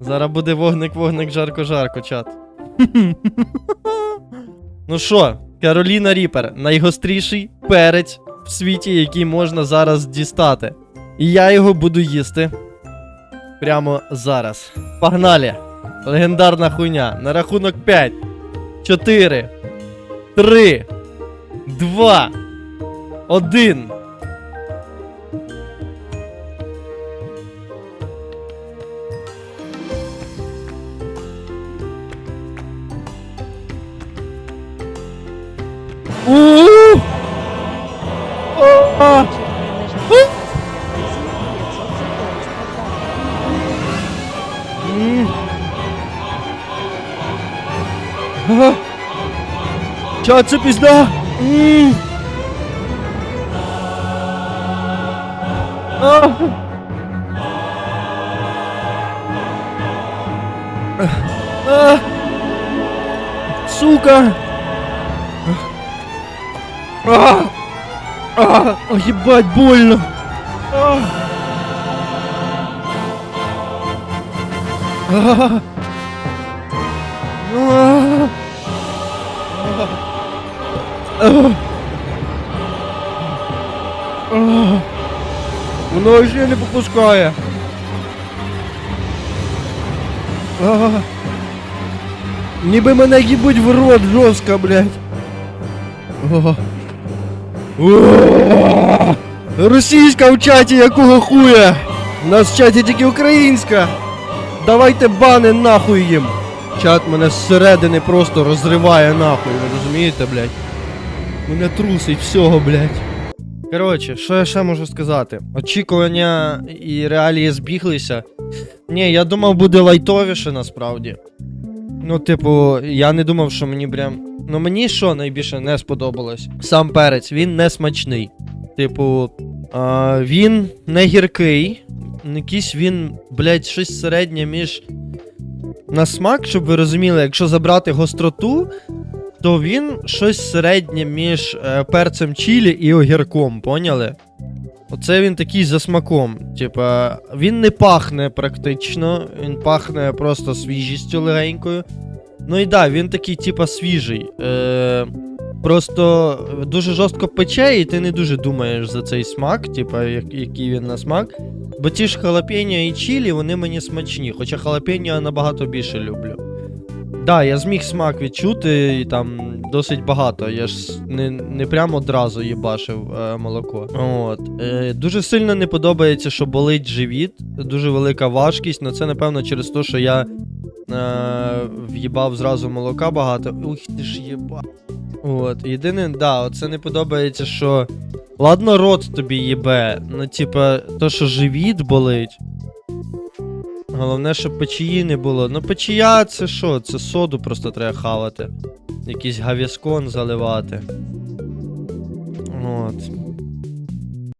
Зараз буде вогник-вогник, жарко-жарко, чат. ну що, Кароліна Ріпер, найгостріший перець в світі, який можна зараз дістати. І я його буду їсти. Прямо зараз. Погнали! Легендарна хуйня. На рахунок 5, 4, 3, 2, 1. Ча, це пізда! Сука! А. А. Ой, ебать, больно! А. А. А. А. А. Воно ще не попускає. А. Ніби мене їбуть в рот жорстко, блядь. О. Російська в чаті якого хуя? У нас в чаті тільки українська. Давайте бани нахуй їм. Чат мене зсередини просто розриває нахуй, ви розумієте, блядь? Мене трусить всього, блядь. Коротше, що я ще можу сказати? Очікування і реалії збіглися. Ні, я думав, буде лайтовіше насправді. Ну, типу, я не думав, що мені прям. Ну мені що найбільше не сподобалось? Сам перець, він не смачний. Типу, а, він не гіркий. Якийсь він, блядь, щось середнє між. На смак, щоб ви розуміли, якщо забрати гостроту, то він щось середнє між е, перцем чілі і огірком, поняли? Оце він такий за смаком. Типа, він не пахне практично, він пахне просто свіжістю легенькою. Ну і да, він такий, типа, свіжий. Е, просто дуже жорстко пече, і ти не дуже думаєш за цей смак, типа, як, який він на смак. Бо ті ж халапеньо і чілі, вони мені смачні, хоча халапеньо я набагато більше люблю. Да, я зміг смак відчути і там досить багато. Я ж не, не прямо одразу їбашив е, молоко. От. Е, дуже сильно не подобається, що болить живіт. Дуже велика важкість, але це напевно через те, що я в'їбав зразу молока багато. Ух ти ж єба. От. Єдине, да, оце не подобається, що. Ладно, рот тобі їбе. Ну, типа, то, що живіт болить. Головне, щоб печії не було. Ну, печія це що? Це соду просто треба хавати. Якийсь гавіскон заливати. От.